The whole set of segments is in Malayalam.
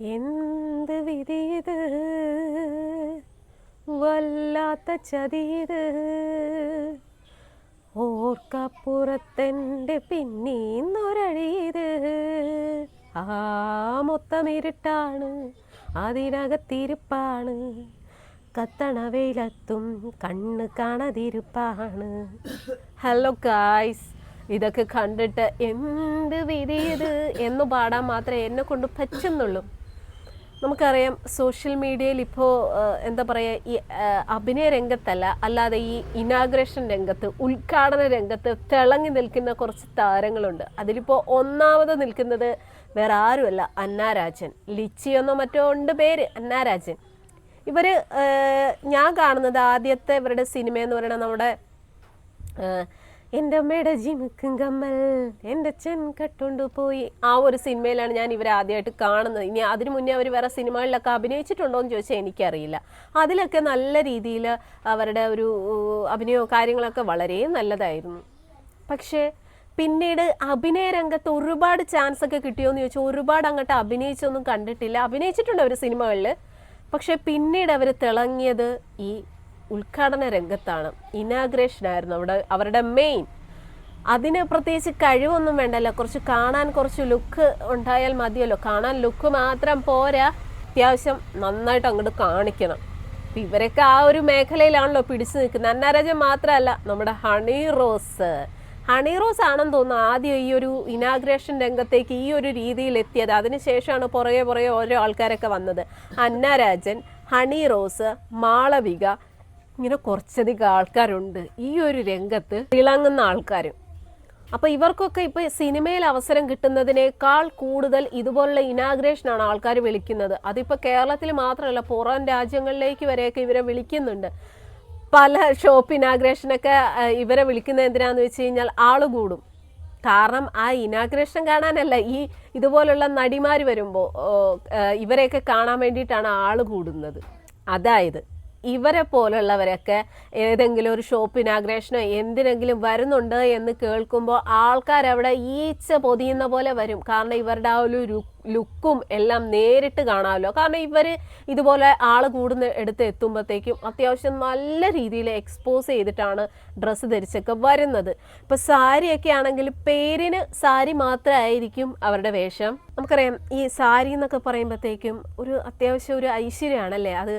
എന്ത് വിധിയത്? വല്ലാത്ത ചതിയത്. ഓർക്കപ്പുറത്തെന്റെ പിന്നീന്നൊരഴിയത്. ആ മൊത്തം ഇരുട്ടാണ് അതിനകത്തിരുപ്പാണ്. കത്തണ വെയിലത്തും കണ്ണ് കാണതിരുപ്പാണ്. ഹലോ കായ്സ് ഇതൊക്കെ കണ്ടിട്ട് എന്ത് വിധിയത്? എന്ന് പാടാൻ മാത്രമേ എന്നെ കൊണ്ട് പറ്റുന്നുള്ളൂ. നമുക്കറിയാം സോഷ്യൽ മീഡിയയിൽ ഇപ്പോൾ എന്താ പറയുക ഈ അഭിനയ രംഗത്തല്ല അല്ലാതെ ഈ ഇനാഗ്രേഷൻ രംഗത്ത് ഉദ്ഘാടന രംഗത്ത് തിളങ്ങി നിൽക്കുന്ന കുറച്ച് താരങ്ങളുണ്ട്. അതിലിപ്പോൾ ഒന്നാമത് നിൽക്കുന്നത് വേറെ ആരുമല്ല അന്നാരാജൻ. ലിച്ചിയെന്നോ മറ്റോ ഉണ്ട് പേര് അന്നാരാജൻ. ഇവർ ഞാൻ കാണുന്നത് ആദ്യത്തെ ഇവരുടെ സിനിമ എന്ന് പറയുന്നത് നമ്മുടെ എന്റെ അമ്മയുടെ ജിമുക്കും കമ്മൽ. എന്റെ അച്ഛൻ കട്ടുകൊണ്ട് പോയി. ആ ഒരു സിനിമയിലാണ് ഞാൻ ഇവരെ ആദ്യമായിട്ട് കാണുന്നത്. ഇനി അതിനു മുന്നേ അവർ വേറെ സിനിമകളിലൊക്കെ അഭിനയിച്ചിട്ടുണ്ടോ എന്ന് ചോദിച്ചാൽ എനിക്കറിയില്ല. അതിലൊക്കെ നല്ല രീതിയിൽ അവരുടെ ഒരു അഭിനയവും കാര്യങ്ങളൊക്കെ വളരെ നല്ലതായിരുന്നു. പക്ഷേ പിന്നീട് അഭിനയ രംഗത്ത് ഒരുപാട് ചാൻസ് ഒക്കെ കിട്ടിയോന്ന് ചോദിച്ചാൽ ഒരുപാട് അങ്ങോട്ട് അഭിനയിച്ചൊന്നും കണ്ടിട്ടില്ല. അഭിനയിച്ചിട്ടുണ്ട് അവർ സിനിമകളിൽ പക്ഷെ പിന്നീട് അവർ തിളങ്ങിയത് ഈ ഉദ്ഘാടന രംഗത്താണ്. ഇനാഗ്രേഷൻ ആയിരുന്നു അവിടെ അവരുടെ മെയിൻ അതിന് പ്രത്യേകിച്ച് കഴിവൊന്നും വേണ്ടല്ലോ. കുറച്ച് കാണാൻ കുറച്ച് ലുക്ക് ഉണ്ടായാൽ മതിയല്ലോ. കാണാൻ ലുക്ക് മാത്രം പോരാ. അത്യാവശ്യം നന്നായിട്ട് അങ്ങോട്ട് കാണിക്കണം. അപ്പം ഇവരൊക്കെ ആ ഒരു മേഖലയിലാണല്ലോ പിടിച്ചു നിൽക്കുന്നത്. അന്നാരാജൻ മാത്രമല്ല നമ്മുടെ ഹണി റോസ്. ഹണി റോസ് ആണെന്ന് തോന്നുന്നു ആദ്യം ഈ ഒരു ഇനാഗ്രേഷൻ രംഗത്തേക്ക് ഈ ഒരു രീതിയിൽ എത്തിയത്. അതിനുശേഷമാണ് പുറകെ പുറകെ ഓരോ ആൾക്കാരൊക്കെ വന്നത്. അന്നാരാജൻ ഹണി റോസ് മാളവിക ഇങ്ങനെ കുറച്ചധികം ആൾക്കാരുണ്ട്. ഈ ഒരു രംഗത്ത് തിളങ്ങുന്ന ആൾക്കാരും. അപ്പോൾ ഇവർക്കൊക്കെ ഇപ്പൊ സിനിമയിൽ അവസരം കിട്ടുന്നതിനേക്കാൾ കൂടുതൽ ഇതുപോലുള്ള ഇനാഗ്രേഷൻ ആണ് ആൾക്കാർ വിളിക്കുന്നത്. അതിപ്പോ കേരളത്തിൽ മാത്രമല്ല പുറം രാജ്യങ്ങളിലേക്ക് വരെയൊക്കെ ഇവരെ വിളിക്കുന്നുണ്ട്. പല ഷോപ്പ് ഇനാഗ്രേഷനൊക്കെ ഇവരെ വിളിക്കുന്നത് എന്തിനാന്ന് വെച്ച് കഴിഞ്ഞാൽ ആൾ കൂടും. കാരണം ആ ഇനാഗ്രേഷൻ കാണാനല്ല ഈ ഇതുപോലുള്ള നടിമാർ വരുമ്പോൾ ഇവരെയൊക്കെ കാണാൻ വേണ്ടിയിട്ടാണ് ആൾ കൂടുന്നത്. അതായത് ഇവരെ പോലുള്ളവരൊക്കെ ഏതെങ്കിലും ഒരു ഷോപ്പ് ഇനാഗ്രേഷനോ എന്തിനെങ്കിലും വരുന്നുണ്ട് എന്ന് കേൾക്കുമ്പോൾ ആൾക്കാരവിടെ ഈച്ച പൊതിയുന്ന പോലെ വരും. കാരണം ഇവരുടെ ആ ഒരു ലുക്കും എല്ലാം നേരിട്ട് കാണാമല്ലോ. കാരണം ഇവർ ഇതുപോലെ ആൾ കൂടുന്ന എടുത്ത് എത്തുമ്പോഴത്തേക്കും അത്യാവശ്യം നല്ല രീതിയിൽ എക്സ്പോസ് ചെയ്തിട്ടാണ് ഡ്രസ്സ് ധരിച്ചൊക്കെ വരുന്നത്. ഇപ്പം സാരിയൊക്കെ ആണെങ്കിൽ പേരിന് സാരി മാത്രമായിരിക്കും അവരുടെ വേഷം. നമുക്കറിയാം ഈ സാരി എന്നൊക്കെ പറയുമ്പോഴത്തേക്കും ഒരു അത്യാവശ്യം ഒരു ഐശ്വര്യമാണല്ലേ? അത്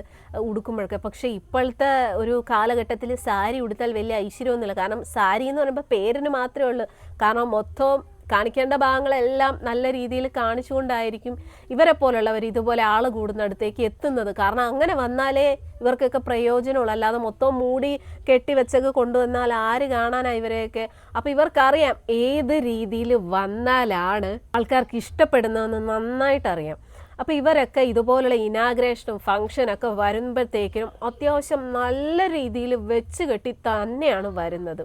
ഉടുക്കുമ്പോഴൊക്കെ. പക്ഷേ ഇപ്പോഴത്തെ ഒരു കാലഘട്ടത്തിൽ സാരി ഉടുത്താൽ വലിയ ഐശ്വര്യമൊന്നുമില്ല കാരണം സാരി എന്ന് പറയുമ്പോൾ പേരിന് മാത്രമേ ഉള്ളൂ. കാരണം മൊത്തം കാണിക്കേണ്ട ഭാഗങ്ങളെല്ലാം നല്ല രീതിയിൽ കാണിച്ചുകൊണ്ടായിരിക്കും ഇവരെ പോലുള്ളവർ ഇതുപോലെ ആൾ കൂടുന്നിടത്തേക്ക് എത്തുന്നത്. കാരണം അങ്ങനെ വന്നാലേ ഇവർക്കൊക്കെ പ്രയോജനമുള്ളൂ. അല്ലാതെ മൊത്തം മൂടി കെട്ടിവെച്ചൊക്കെ കൊണ്ടുവന്നാൽ ആര് കാണാനാണ് ഇവരെയൊക്കെ? അപ്പൊ ഇവർക്കറിയാം ഏത് രീതിയിൽ വന്നാലാണ് ആൾക്കാർക്ക് ഇഷ്ടപ്പെടുന്നതെന്ന് നന്നായിട്ട് അറിയാം അപ്പൊ ഇവരൊക്കെ ഇതുപോലുള്ള ഇനാഗ്രേഷനും ഫങ്ഷനൊക്കെ വരുമ്പോഴത്തേക്കിനും അത്യാവശ്യം നല്ല രീതിയിൽ വെച്ച് കെട്ടി തന്നെയാണ് വരുന്നത്.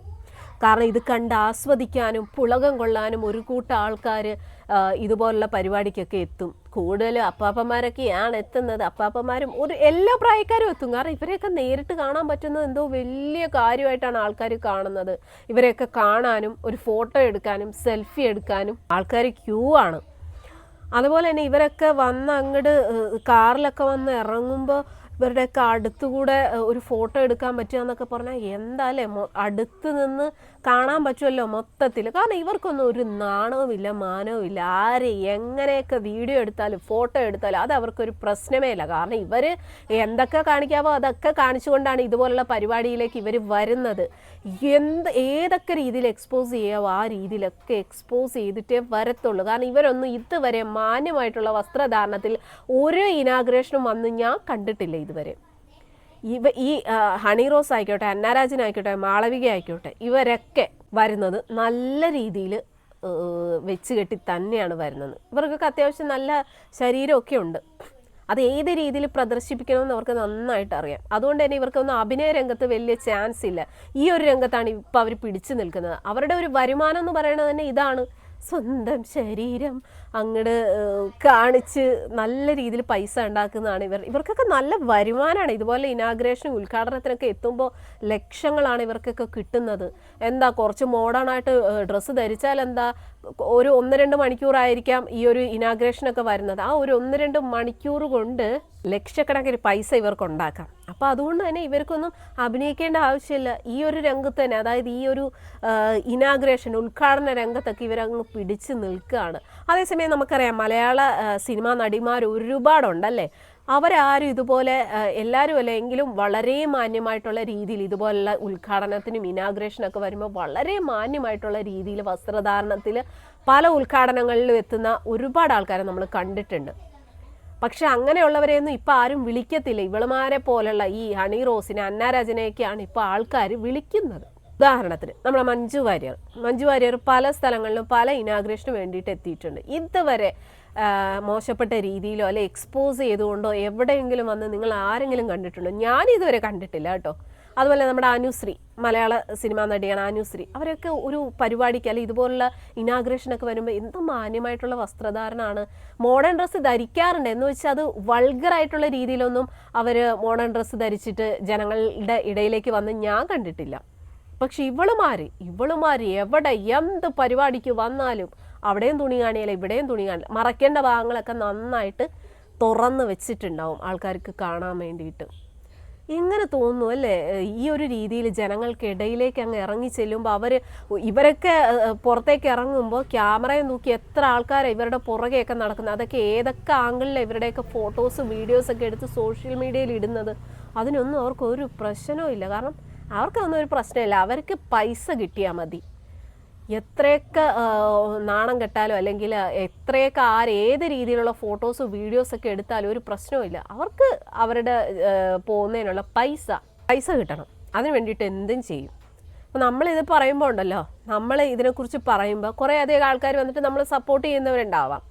കാരണം ഇത് കണ്ട് ആസ്വദിക്കാനും പുളകം കൊള്ളാനും ഒരു കൂട്ടം ആൾക്കാർ ഇതുപോലുള്ള പരിപാടിക്കൊക്കെ എത്തും. കൂടുതലും അപ്പാപ്പന്മാരൊക്കെയാണ് എത്തുന്നത്. അപ്പാപ്പന്മാരും ഒരു എല്ലാ പ്രായക്കാരും എത്തും. കാരണം ഇവരെയൊക്കെ നേരിട്ട് കാണാൻ പറ്റുന്നത് എന്തോ വലിയ കാര്യമായിട്ടാണ് ആൾക്കാർ കാണുന്നത്. ഇവരെയൊക്കെ കാണാനും ഒരു ഫോട്ടോ എടുക്കാനും സെൽഫി എടുക്കാനും ആൾക്കാർ ക്യൂ ആണ്. അതുപോലെ തന്നെ ഇവരൊക്കെ വന്ന് അങ്ങോട്ട് കാറിലൊക്കെ വന്ന് ഇറങ്ങുമ്പോൾ ഇവരുടെയൊക്കെ അടുത്തുകൂടെ ഒരു ഫോട്ടോ എടുക്കാൻ പറ്റുക എന്നൊക്കെ പറഞ്ഞാൽ എന്താല്ലേ? അടുത്ത് നിന്ന് കാണാൻ പറ്റുമല്ലോ മൊത്തത്തിൽ. കാരണം ഇവർക്കൊന്നും ഒരു നാണവുമില്ല മാനവും ഇല്ല ആര് എങ്ങനെയൊക്കെ വീഡിയോ എടുത്താലും ഫോട്ടോ എടുത്താലും അത് അവർക്കൊരു പ്രശ്നമേ ഇല്ല കാരണം ഇവർ എന്തൊക്കെ കാണിക്കാവോ അതൊക്കെ കാണിച്ചുകൊണ്ടാണ് ഇതുപോലുള്ള പരിപാടിയിലേക്ക് ഇവർ വരുന്നത്. എന്ത് ഏതൊക്കെ രീതിയിൽ എക്സ്പോസ് ചെയ്യാവോ ആ രീതിയിലൊക്കെ എക്സ്പോസ് ചെയ്തിട്ടേ വരത്തുള്ളൂ. കാരണം ഇവരൊന്നും ഇതുവരെ മാന്യമായിട്ടുള്ള വസ്ത്രധാരണത്തിൽ ഒരു ഇനാഗ്രേഷനും വന്ന് ഞാൻ കണ്ടിട്ടില്ല. ഇതുവരെ. ഇവ ഈ ഹണി റോസ് ആയിക്കോട്ടെ അന്നാരാജനായിക്കോട്ടെ മാളവിക ആയിക്കോട്ടെ ഇവരൊക്കെ വരുന്നത് നല്ല രീതിയിൽ വെച്ച് കെട്ടി തന്നെയാണ് വരുന്നത്. ഇവർക്കൊക്കെ അത്യാവശ്യം നല്ല ശരീരമൊക്കെ ഉണ്ട്. അത് ഏത് രീതിയിൽ പ്രദർശിപ്പിക്കണമെന്ന് അവർക്ക് നന്നായിട്ട് അറിയാം. അതുകൊണ്ട് തന്നെ ഇവർക്കൊന്നും അഭിനയ രംഗത്ത് വലിയ ചാൻസ് ഇല്ല. ഈ ഒരു രംഗത്താണ് ഇപ്പം അവർ പിടിച്ചു നിൽക്കുന്നത്. അവരുടെ ഒരു വരുമാനം എന്ന് പറയുന്നത് തന്നെ ഇതാണ്. സ്വന്തം ശരീരം അങ്ങോട്ട് കാണിച്ച് നല്ല രീതിയിൽ പൈസ ഉണ്ടാക്കുന്നതാണ് ഇവർ ഇവർക്കൊക്കെ നല്ല വരുമാനമാണ് ഇതുപോലെ ഇനാഗ്രേഷൻ ഉദ്ഘാടനത്തിനൊക്കെ എത്തുമ്പോൾ ലക്ഷങ്ങളാണ് ഇവർക്കൊക്കെ കിട്ടുന്നത്. എന്താ കുറച്ച് മോഡേൺ ആയിട്ട് ഡ്രസ്സ് ധരിച്ചാൽ എന്താ ഒരു ഒന്ന് രണ്ട് മണിക്കൂറായിരിക്കാം ഈ ഒരു ഇനാഗ്രേഷനൊക്കെ വരുന്നത്. ആ ഒരു ഒന്ന് രണ്ട് മണിക്കൂർ കൊണ്ട് ലക്ഷക്കണക്കിന് പൈസ ഇവർക്ക് ഉണ്ടാക്കാം. അപ്പോൾ അതുകൊണ്ട് തന്നെ ഇവർക്കൊന്നും അഭിനയിക്കേണ്ട ആവശ്യമില്ല. ഈ ഒരു രംഗത്ത് തന്നെ അതായത് ഈ ഒരു ഇനാഗ്രേഷൻ ഉദ്ഘാടന രംഗത്തൊക്കെ ഇവരങ്ങ് പിടിച്ചു നിൽക്കുകയാണ്. അതേസമയം നമുക്കറിയാം. മലയാള സിനിമാ നടിമാർ ഒരുപാടുണ്ടല്ലേ? അവരാരും ഇതുപോലെ എല്ലാവരും അല്ലെങ്കിലും വളരെ മാന്യമായിട്ടുള്ള രീതിയിൽ ഇതുപോലുള്ള ഉദ്ഘാടനത്തിനും ഇനാഗ്രേഷനൊക്കെ വരുമ്പോൾ വളരെ മാന്യമായിട്ടുള്ള രീതിയിൽ വസ്ത്രധാരണത്തിൽ പല ഉദ്ഘാടനങ്ങളിലും എത്തുന്ന ഒരുപാട് ആൾക്കാരെ നമ്മൾ കണ്ടിട്ടുണ്ട്. പക്ഷെ അങ്ങനെയുള്ളവരെയൊന്നും ഇപ്പം ആരും വിളിക്കത്തില്ല. ഇവളുമാരെ പോലുള്ള ഈ ഹണി റോസിനെ അന്നാരാജനെയൊക്കെയാണ് ഇപ്പോൾ ആൾക്കാർ വിളിക്കുന്നത്. ഉദാഹരണത്തിന് നമ്മളെ മഞ്ജു വാര്യർ. മഞ്ജു വാര്യർ പല സ്ഥലങ്ങളിലും പല ഇനാഗ്രേഷന് വേണ്ടിയിട്ട് എത്തിയിട്ടുണ്ട്. ഇതുവരെ മോശപ്പെട്ട രീതിയിലോ അല്ലെ എക്സ്പോസ് ചെയ്തുകൊണ്ടോ എവിടെയെങ്കിലും വന്ന് നിങ്ങൾ ആരെങ്കിലും കണ്ടിട്ടുണ്ടോ? ഞാൻ ഇതുവരെ കണ്ടിട്ടില്ല കേട്ടോ. അതുപോലെ നമ്മുടെ അനുശ്രീ മലയാള സിനിമാ നടിയാണ് അനുശ്രീ. അവരൊക്കെ ഒരു പരിപാടിക്ക് അല്ലെങ്കിൽ ഇതുപോലുള്ള ഇനാഗ്രേഷനൊക്കെ വരുമ്പോൾ എന്ത് മാന്യമായിട്ടുള്ള വസ്ത്രധാരണമാണ് മോഡേൺ ഡ്രസ്സ് ധരിക്കാറുണ്ട്. എന്ന് വെച്ചാൽ അത് വൾഗറായിട്ടുള്ള രീതിയിലൊന്നും അവർ മോഡേൺ ഡ്രസ്സ് ധരിച്ചിട്ട് ജനങ്ങളുടെ ഇടയിലേക്ക് വന്ന് ഞാൻ കണ്ടിട്ടില്ല. പക്ഷെ ഇവളുമാര് ഇവളുമാര് എവിടെ എന്ത് പരിപാടിക്ക് വന്നാലും അവിടെയും തുണി കാണിയല്ല ഇവിടെയും തുണി കാണില്ല മറക്കേണ്ട ഭാഗങ്ങളൊക്കെ നന്നായിട്ട് തുറന്ന് വെച്ചിട്ടുണ്ടാവും ആൾക്കാർക്ക് കാണാൻ വേണ്ടിയിട്ട്. ഇങ്ങനെ തോന്നുന്നു അല്ലേ? ഈ ഒരു രീതിയിൽ ജനങ്ങൾക്കിടയിലേക്ക് അങ്ങ് ഇറങ്ങി ചെല്ലുമ്പോൾ അവർ ഇവരൊക്കെ പുറത്തേക്ക് ഇറങ്ങുമ്പോൾ ക്യാമറയെ നോക്കി എത്ര ആൾക്കാരാണ് ഇവരുടെ പുറകെയൊക്കെ നടക്കുന്നത്. അതൊക്കെ ഏതൊക്കെ ആംഗിളിലാണ് ഇവരുടെയൊക്കെ ഫോട്ടോസും വീഡിയോസൊക്കെ എടുത്ത് സോഷ്യൽ മീഡിയയിൽ ഇടുന്നത്? അതിനൊന്നും അവർക്ക് ഒരു പ്രശ്നവും ഇല്ല. കാരണം അവർക്കൊന്നും ഒരു പ്രശ്നമില്ല. അവർക്ക് പൈസ കിട്ടിയാൽ മതി. എത്രയൊക്കെ നാണം കെട്ടാലോ അല്ലെങ്കിൽ എത്രയൊക്കെ ആര് ഏത് രീതിയിലുള്ള ഫോട്ടോസ് വീഡിയോസ് ഒക്കെ എടുത്താലും ഒരു പ്രശ്നവുമില്ല അവർക്ക് അവരുടെ പോകുന്നതിനുള്ള പൈസ പൈസ കിട്ടണം. അതിന് വേണ്ടിയിട്ട് എന്തും ചെയ്യും. അപ്പോൾ നമ്മളിത് പറയുമ്പോൾ ഉണ്ടല്ലോ. നമ്മൾ ഇതിനെക്കുറിച്ച് പറയുമ്പോൾ കുറേ അധികം ആൾക്കാർ വന്നിട്ട് നമ്മൾ സപ്പോർട്ട് ചെയ്യുന്നവരുണ്ടാവാം.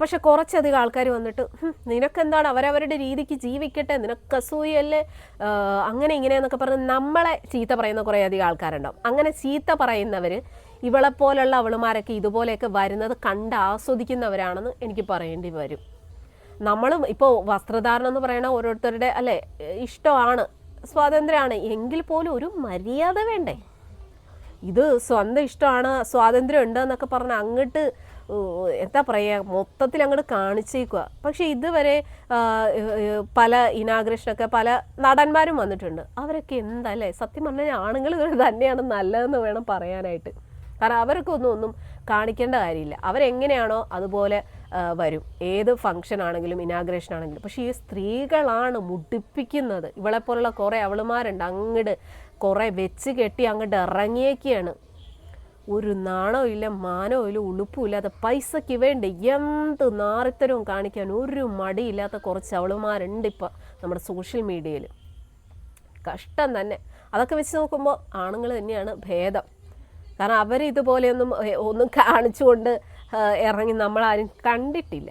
പക്ഷെ കുറച്ചധികം ആൾക്കാർ വന്നിട്ട് നിനക്ക് നിനക്കെന്താണ് അവരവരുടെ രീതിക്ക് ജീവിക്കട്ടെ നിനക്ക് അസൂയല്ലേ അങ്ങനെ ഇങ്ങനെ എന്നൊക്കെ പറഞ്ഞ് നമ്മളെ ചീത്ത പറയുന്ന കുറേ അധികം ആൾക്കാരുണ്ടാവും. അങ്ങനെ ചീത്ത പറയുന്നവർ ഇവളെപ്പോലുള്ള അവളുമാരൊക്കെ ഇതുപോലെയൊക്കെ വരുന്നത് കണ്ട് ആസ്വദിക്കുന്നവരാണെന്ന് എനിക്ക് പറയേണ്ടി വരും. നമ്മളും ഇപ്പോൾ വസ്ത്രധാരണം എന്ന് പറയണ ഓരോരുത്തരുടെ അല്ലേ ഇഷ്ടമാണ് സ്വാതന്ത്ര്യമാണ്. എങ്കിൽ പോലും ഒരു മര്യാദ വേണ്ടേ? ഇത് സ്വന്തം ഇഷ്ടമാണ് സ്വാതന്ത്ര്യം ഉണ്ട് എന്നൊക്കെ പറഞ്ഞ് അങ്ങോട്ട് എന്താ പറയുക മൊത്തത്തിൽ അങ്ങോട്ട് കാണിച്ചേക്കുക പക്ഷേ ഇതുവരെ പല ഇനാഗ്രേഷനൊക്കെ പല നടന്മാരും വന്നിട്ടുണ്ട്. അവരൊക്കെ എന്തല്ലേ? സത്യം പറഞ്ഞാൽ ആണുങ്ങൾ തന്നെയാണ് നല്ലതെന്ന് വേണം പറയാനായിട്ട്. കാരണം അവർക്ക് ഒന്നും ഒന്നും കാണിക്കേണ്ട കാര്യമില്ല. അവരെങ്ങനെയാണോ അതുപോലെ വരും. ഏത് ഫംഗ്ഷൻ ആണെങ്കിലും ഇനാഗ്രേഷൻ ആണെങ്കിലും. പക്ഷേ ഈ സ്ത്രീകളാണ് മുടിപ്പിക്കുന്നത്. ഇവളെപ്പോലുള്ള കുറേ അവളുമാരുണ്ട്. അങ്ങോട്ട് കുറേ വെച്ച് കെട്ടി അങ്ങോട്ട് ഇറങ്ങിയേക്കാണ്. ഒരു നാണവും ഇല്ല മാനവും ഇല്ല ഉളുപ്പും ഇല്ലാത്ത പൈസയ്ക്ക് വേണ്ടി എന്ത് നാറിത്തരവും കാണിക്കാൻ ഒരു മടിയില്ലാത്ത കുറച്ച് അവളുമാരുണ്ട് ഇപ്പം നമ്മുടെ സോഷ്യൽ മീഡിയയിൽ. കഷ്ടം തന്നെ. അതൊക്കെ വെച്ച് നോക്കുമ്പോൾ ആണുങ്ങൾ തന്നെയാണ് ഭേദം. കാരണം അവർ ഇതുപോലെയൊന്നും ഒന്നും കാണിച്ചുകൊണ്ട് ഇറങ്ങി നമ്മളാരും കണ്ടിട്ടില്ല.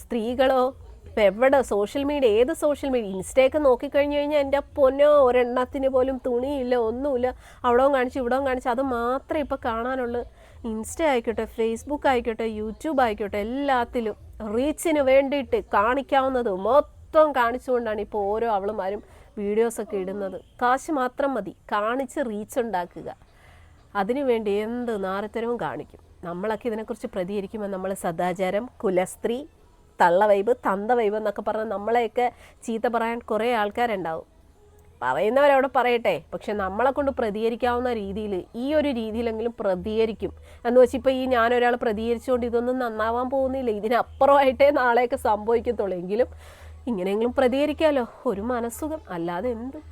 സ്ത്രീകളോ ഇപ്പം എവിടെ സോഷ്യൽ മീഡിയ ഏത് സോഷ്യൽ മീഡിയ ഇൻസ്റ്റയൊക്കെ നോക്കിക്കഴിഞ്ഞ് കഴിഞ്ഞാൽ എന്റെ പൊന്നോ ഒരെണ്ണത്തിന് പോലും തുണിയില്ല ഒന്നുമില്ല. അവിടവും കാണിച്ച് ഇവിടവും കാണിച്ച്. അത് മാത്രമേ ഇപ്പോൾ കാണാനുള്ളൂ. ഇൻസ്റ്റ ആയിക്കോട്ടെ ഫേസ്ബുക്ക് ആയിക്കോട്ടെ യൂട്യൂബ് ആയിക്കോട്ടെ എല്ലാത്തിലും റീച്ചിന് വേണ്ടിയിട്ട് കാണിക്കാവുന്നത് മൊത്തം കാണിച്ചുകൊണ്ടാണ് ഇപ്പോൾ ഓരോ അവളുമാരും വീഡിയോസൊക്കെ ഇടുന്നത്. കാശ് മാത്രം മതി. കാണിച്ച് റീച്ച് ഉണ്ടാക്കുക. അതിനുവേണ്ടി എന്ത് നാരത്തരവും കാണിക്കും. നമ്മളൊക്കെ ഇതിനെക്കുറിച്ച് പ്രതികരിക്കുമ്പോൾ നമ്മൾ സദാചാരം കുലസ്ത്രീ തള്ള വൈബ് തന്ത വൈബ് എന്നൊക്കെ പറഞ്ഞ് നമ്മളെയൊക്കെ ചീത്ത പറയാൻ കുറേ ആൾക്കാരുണ്ടാവും. പറയുന്നവരവിടെ പറയട്ടെ പക്ഷെ നമ്മളെ കൊണ്ട് പ്രതികരിക്കാവുന്ന രീതിയിൽ ഈ ഒരു രീതിയിലെങ്കിലും പ്രതികരിക്കും. എന്ന് വെച്ചാൽ ഇപ്പോൾ ഈ ഞാനൊരാൾ പ്രതികരിച്ചുകൊണ്ട് ഇതൊന്നും നന്നാവാൻ പോകുന്നില്ല. ഇതിനപ്പുറമായിട്ടേ നാളെയൊക്കെ സംഭവിക്കത്തുള്ളൂ. എങ്കിലും ഇങ്ങനെയെങ്കിലും പ്രതികരിക്കാമല്ലോ ഒരു മനസ്സുഖം. അല്ലാതെ എന്ത്?